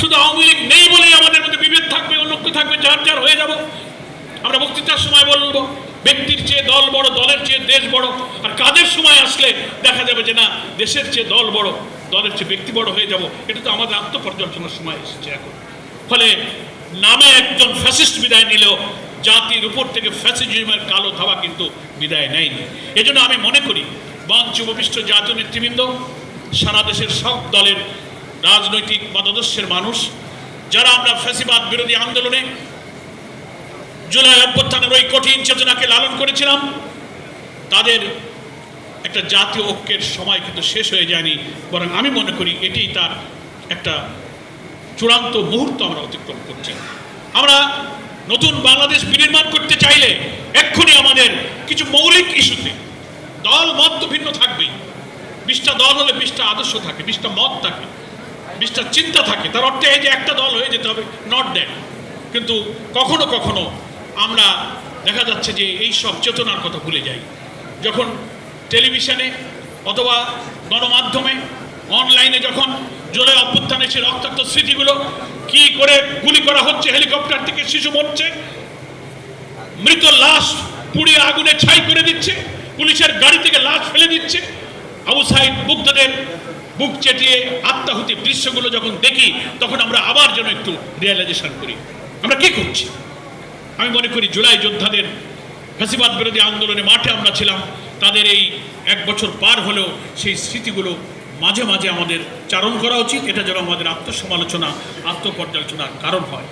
শুধু আওয়ামী লীগ নেই বলেই আমাদের মধ্যে বিভেদ থাকবে অনৈক্য থাকবে, যার যার হয়ে যাব। আমরা বক্তৃতার সময় বলব, ব্যক্তির চেয়ে দল বড়, দলের চেয়ে দেশ বড়। আর কাদের সময় আসলে দেখা যাবে যে না, দেশের চেয়ে দল বড়, দলের চেয়ে ব্যক্তি বড় হয়ে যাব, এটা তো আমাদের আত্মপর্যালোচনার সময় এসেছে এখন। ফলে নামে একজন ফ্যাসিস্ট বিদায় নিলেও জাতির উপর থেকে ফ্যাসিজমের কালো ধাওয়া কিন্তু বিদায় নেয়নি। এজন্য আমি মনে করি মঞ্চ উপবিষ্ট জাতীয় নেতৃবৃন্দ, সারা দেশের সব দলের রাজনৈতিক মতাদর্শের মানুষ, যারা আমরা ফ্যাসিবাদ বিরোধী আন্দোলনে জুলাই অভ্যুত্থানের ওই কঠিন চেতনাকে লালন করেছিলাম, তাদের একটা জাতীয় ঐক্যের সময় কিন্তু শেষ হয়ে যায়নি, বরং আমি মনে করি এটি তার একটা চূড়ান্ত মুহূর্ত আমরা অতিক্রম করছি। আমরা নতুন বাংলাদেশ বিনির্মাণ করতে চাইলে এক্ষুনি আমাদের কিছু মৌলিক ইস্যুতে দল মত তো ভিন্ন থাকবেই। বিশটা দল হলে বিশটা আদর্শ থাকে, বিশটা মত থাকে। বিশটা চিন্তা থাকে। তার অর্থে এই যে একটা দল হয়ে যেতে হবে নট দ্যাট কিন্তু কখনো কখনো আমরা দেখা যাচ্ছে যে এই সব চেতনার কথা ভুলে যাই। যখন টেলিভিশনে অথবা গণমাধ্যমে অনলাইনে যখন জোরে অভ্যুত্থানে সে রক্তাক্ত স্মৃতিগুলো কি করে গুলি করা হচ্ছে হেলিকপ্টার থেকে শিশু মরছে, মৃত লাশ পুড়িয়ে আগুনে ছাই করে দিচ্ছে, পুলিশের গাড়ি থেকে লাশ ফেলে দিচ্ছে, আবু সাইদ মুগ্ধদের বুক চেটিয়ে আত্মাহুতি দৃশ্যগুলো যখন দেখি, তখন আমরা আবার যেন একটু রিয়েলাইজেশন করি। আমরা কি করছি? আমি মনে করি জুলাই যোদ্ধাদের ফাঁসিবাদ বিরোধী আন্দোলনে মাঠে আমরা ছিলাম। তাদের এই এক বছর পার হলেও সেই স্মৃতিগুলো মাঝে মাঝে আমাদের চারণ করা উচিত। এটা যেন আমাদের আত্মসমালোচনা, আত্মপর্যালোচনার কারণ হয়।